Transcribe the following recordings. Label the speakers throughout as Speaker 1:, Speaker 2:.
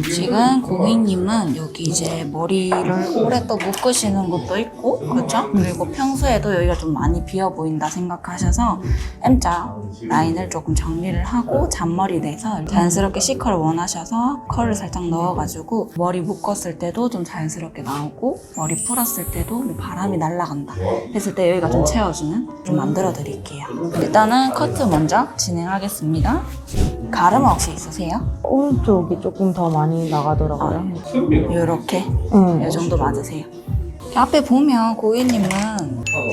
Speaker 1: 지금 고객님은 여기 이제 머리를 오래 또 묶으시는 것도 있고, 그렇죠? 그리고 평소에도 여기가 좀 많이 비어 보인다 생각하셔서 M자 라인을 조금 정리를 하고 잔머리 내서 자연스럽게 C컬을 원하셔서 컬을 살짝 넣어가지고 머리 묶었을 때도 좀 자연스럽게 나오고 머리 풀었을 때도 뭐 바람이 날아간다 했을 때 여기가 좀 채워주는 좀 만들어 드릴게요. 일단은 커트 먼저 진행하겠습니다. 가름 혹시 있으세요?
Speaker 2: 오른쪽이 조금 더 많이 나가더라고요.
Speaker 1: 이렇게
Speaker 2: 네.
Speaker 1: 이 정도 맞으세요. 앞에 보면 고객님은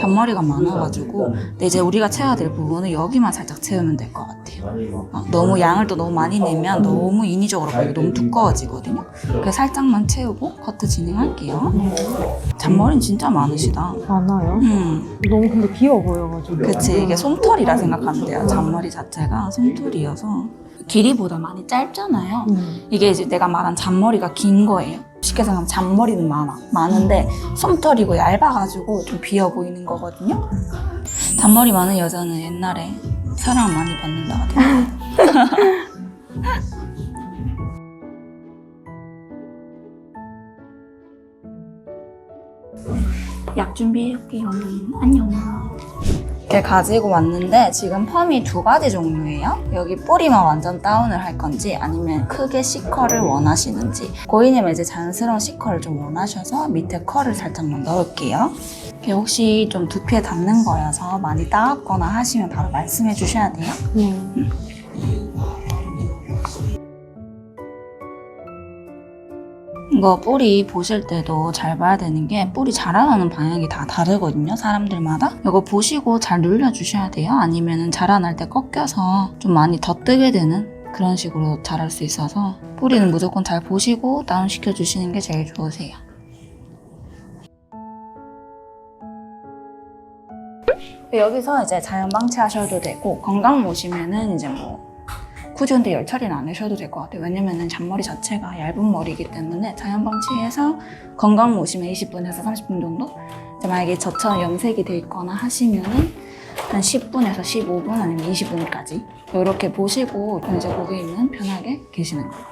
Speaker 1: 잔머리가 많아가지고 근데 이제 우리가 채워야 될 부분은 여기만 살짝 채우면 될 것 같아요. 어, 너무 양을 또 너무 많이 내면 너무 인위적으로 보이고 너무 두꺼워지거든요. 그래서 살짝만 채우고 커트 진행할게요. 잔머리는 진짜 많으시다.
Speaker 2: 많아요.
Speaker 1: 음,
Speaker 2: 너무 근데 비어 보여가지고.
Speaker 1: 그치 이게 솜털이라 생각하면 돼요. 잔머리 자체가 솜털이어서 길이보다 많이 짧잖아요.
Speaker 2: 음.
Speaker 1: 이게 이제 내가 말한 잔머리가 긴 거예요. 쉽게 생각하면 잔머리는 많아. 많은데 솜털이고 얇아가지고 좀 비어 보이는 거거든요. 잔머리 많은 여자는 옛날에 사랑 많이 받는다 하더라고요. 약 준비해올게요. 안녕. 이렇게 가지고 왔는데 지금 펌이 두 가지 종류예요. 여기 뿌리만 완전 다운을 할 건지 아니면 크게 C컬을 원하시는지 고객님은 이제 자연스러운 C컬을 좀 원하셔서 밑에 컬을 살짝만 넣을게요. 이게 혹시 좀 두피에 닿는 거여서 많이 따갑거나 하시면 바로 말씀해 주셔야 돼요.
Speaker 2: 네.
Speaker 1: 이거 뿌리 보실 때도 잘 봐야 되는 게 뿌리 자라나는 방향이 다 다르거든요 사람들마다. 이거 보시고 잘 눌려주셔야 돼요. 아니면 자라날 때 꺾여서 좀 많이 더 뜨게 되는 그런 식으로 자랄 수 있어서 뿌리는 무조건 잘 보시고 다운시켜 주시는 게 제일 좋으세요. 여기서 이제 자연 방치하셔도 되고 건강 모시면은 이제 뭐 굳이 근데 열 처리는 안 하셔도 될 것 같아요. 왜냐면은 잔머리 자체가 얇은 머리이기 때문에 자연 방치해서 건강 모시면 20분에서 30분 정도? 만약에 저처럼 염색이 돼 있거나 하시면은 한 10분에서 15분 아니면 20분까지 이렇게 보시고 이제 고객님은 편하게 계시는 거예요.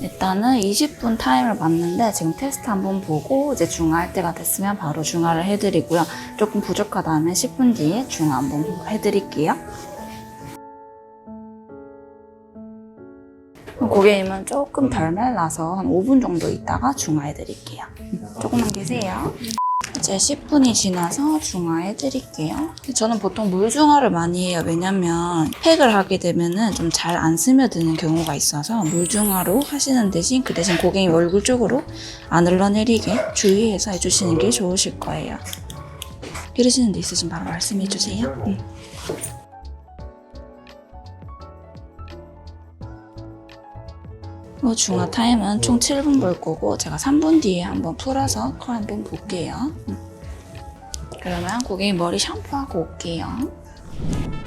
Speaker 1: 일단은 20분 타임을 봤는데 지금 테스트 한번 보고 이제 중화할 때가 됐으면 바로 중화를 해드리고요. 조금 부족하다면 10분 뒤에 중화 한번 해드릴게요. 고객님은 조금 덜 말라서 한 5분 정도 있다가 중화해 드릴게요. 조금만 계세요. 이제 10분이 지나서 중화해 드릴게요. 저는 보통 물 중화를 많이 해요. 왜냐면 팩을 하게 되면은 좀 잘 안 스며드는 경우가 있어서 물 중화로 하시는 대신 그 대신 고객님 얼굴 쪽으로 안 흘러내리게 주의해서 해주시는 게 좋으실 거예요. 기르시는 데 있으신 바로 말씀해 주세요. 음. 뭐 중화 타임은 총 7분 볼 거고 제가 3분 뒤에 한번 풀어서 컬 한번 볼게요. 음. 그러면 고객님 머리 샴푸하고 올게요.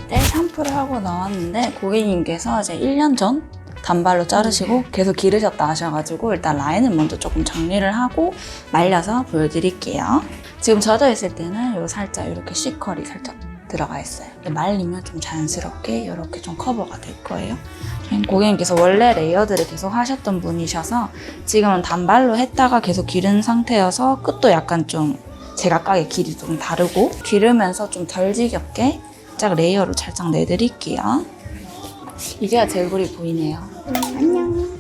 Speaker 1: 네, 샴푸를 하고 나왔는데 고객님께서 이제 1년 전 단발로 자르시고 계속 기르셨다 하셔가지고 일단 라인을 먼저 조금 정리를 하고 말려서 보여드릴게요. 지금 젖어 있을 때는 요 살짝 이렇게 C컬이 살짝 들어가 있어요. 말리면 좀 자연스럽게 이렇게 좀 커버가 될 거예요. 고객님께서 원래 레이어드를 계속 하셨던 분이셔서 지금은 단발로 했다가 계속 기른 상태여서 끝도 약간 좀 제각각의 길이 좀 다르고 기르면서 좀 덜 지겹게 살짝 레이어를 살짝 내드릴게요. 이제야 제 얼굴이 보이네요. 안녕.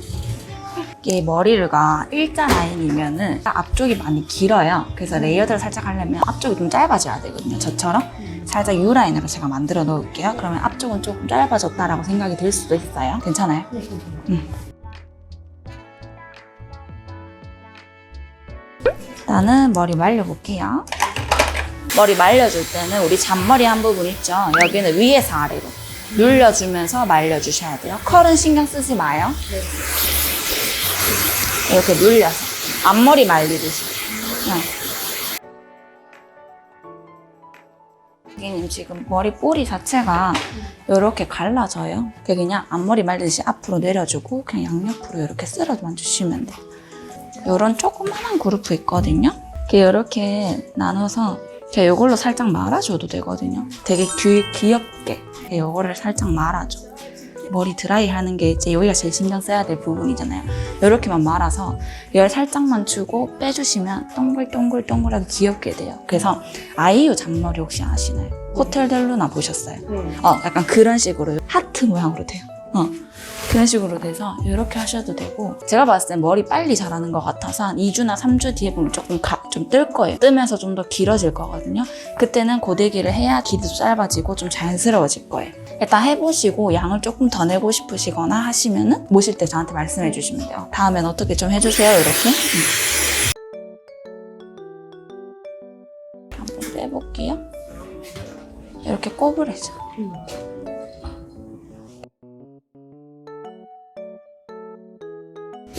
Speaker 1: 이게 머리가 일자 라인이면은 앞쪽이 많이 길어요. 그래서 레이어드를 살짝 하려면 앞쪽이 좀 짧아져야 되거든요. 저처럼. 살짝 U 라인으로 제가 만들어 놓을게요. 그러면 앞쪽은 조금 짧아졌다라고 생각이 들 수도 있어요. 괜찮아요? 음. 일단은 머리 말려볼게요. 머리 말려줄 때는 우리 잔머리 한 부분 있죠? 여기는 위에서 아래로 눌려주면서 말려주셔야 돼요. 컬은 신경 쓰지 마요. 이렇게 눌려서 앞머리 말리듯이. 네. 고객님 지금 머리 뿌리 자체가 이렇게 갈라져요. 그냥 앞머리 말리듯이 앞으로 내려주고 그냥 양옆으로 이렇게 쓸어만 주시면 돼요. 이런 조그만한 그루프 있거든요. 이렇게 나눠서 그냥 이걸로 살짝 말아줘도 되거든요. 되게 귀, 귀엽게 이거를 살짝 말아줘. 머리 드라이 하는 게 이제 여기가 제일 신경 써야 될 부분이잖아요. 이렇게만 말아서 열 살짝만 주고 빼주시면 동글동글동글하게 귀엽게 돼요. 그래서 아이유 잔머리 혹시 아시나요? 호텔 델루나 보셨어요?
Speaker 2: 네.
Speaker 1: 어, 약간 그런 식으로 하트 모양으로 돼요. 어. 그런 식으로 돼서 이렇게 하셔도 되고 제가 봤을 땐 머리 빨리 자라는 것 같아서 한 2주나 3주 뒤에 보면 조금 좀뜰 거예요. 뜨면서 좀 더 길어질 거거든요. 그때는 고데기를 해야 길이도 짧아지고 좀 자연스러워질 거예요. 일단 해보시고 양을 조금 더 내고 싶으시거나 하시면은 모실 때 저한테 말씀해 주시면 돼요. 다음엔 어떻게 좀 해주세요, 이렇게. 음. 한번 빼볼게요. 이렇게 꼬부려져.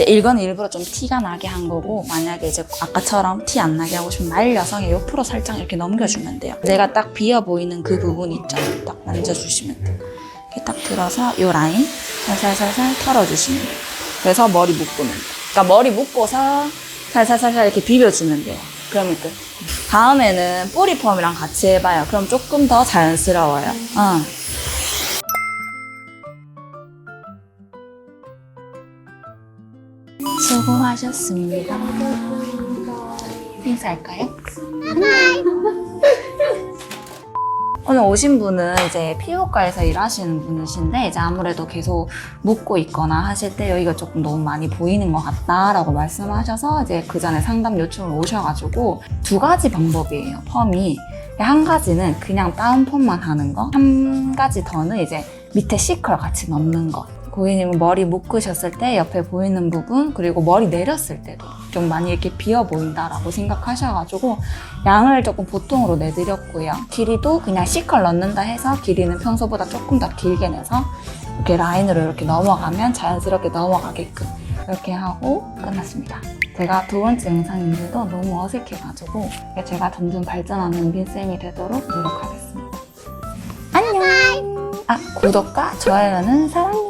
Speaker 1: 이건 일부러 좀 티가 나게 한 거고 만약에 이제 아까처럼 티 안 나게 하고 싶으면 말려서 그냥 옆으로 살짝 이렇게 넘겨주면 돼요. 내가 딱 비어 보이는 그 부분 있잖아요. 딱 만져주시면 돼요. 이렇게 딱 들어서 이 라인 살살살살 털어주시면 돼요. 그래서 머리 묶으면 돼요. 그러니까 머리 묶고서 살살살살 이렇게 비벼주면 돼요. 그러면 끝. 다음에는 뿌리 펌이랑 같이 해봐요. 그럼 조금 더 자연스러워요. 어. 수고하셨습니다. 인사할까요? 오늘 오신 분은 이제 피부과에서 일하시는 분이신데 이제 아무래도 계속 묻고 있거나 하실 때 여기가 조금 너무 많이 보이는 것 같다라고 말씀하셔서 이제 그 전에 상담 요청을 오셔가지고 두 가지 방법이에요 펌이 한 가지는 그냥 다운 펌만 하는 거한 가지 더는 이제 밑에 시컬 같이 넣는 거 고객님은 머리 묶으셨을 때 옆에 보이는 부분 그리고 머리 내렸을 때도 좀 많이 이렇게 비어 보인다라고 생각하셔가지고 양을 조금 보통으로 내드렸고요. 길이도 그냥 C컬 넣는다 해서 길이는 평소보다 조금 더 길게 내서 이렇게 라인으로 이렇게 넘어가면 자연스럽게 넘어가게끔 이렇게 하고 끝났습니다. 제가 두 번째 영상인데도 너무 어색해가지고 제가 점점 발전하는 민쌤이 되도록 노력하겠습니다. 안녕! 아, 구독과 좋아요는 사랑해요.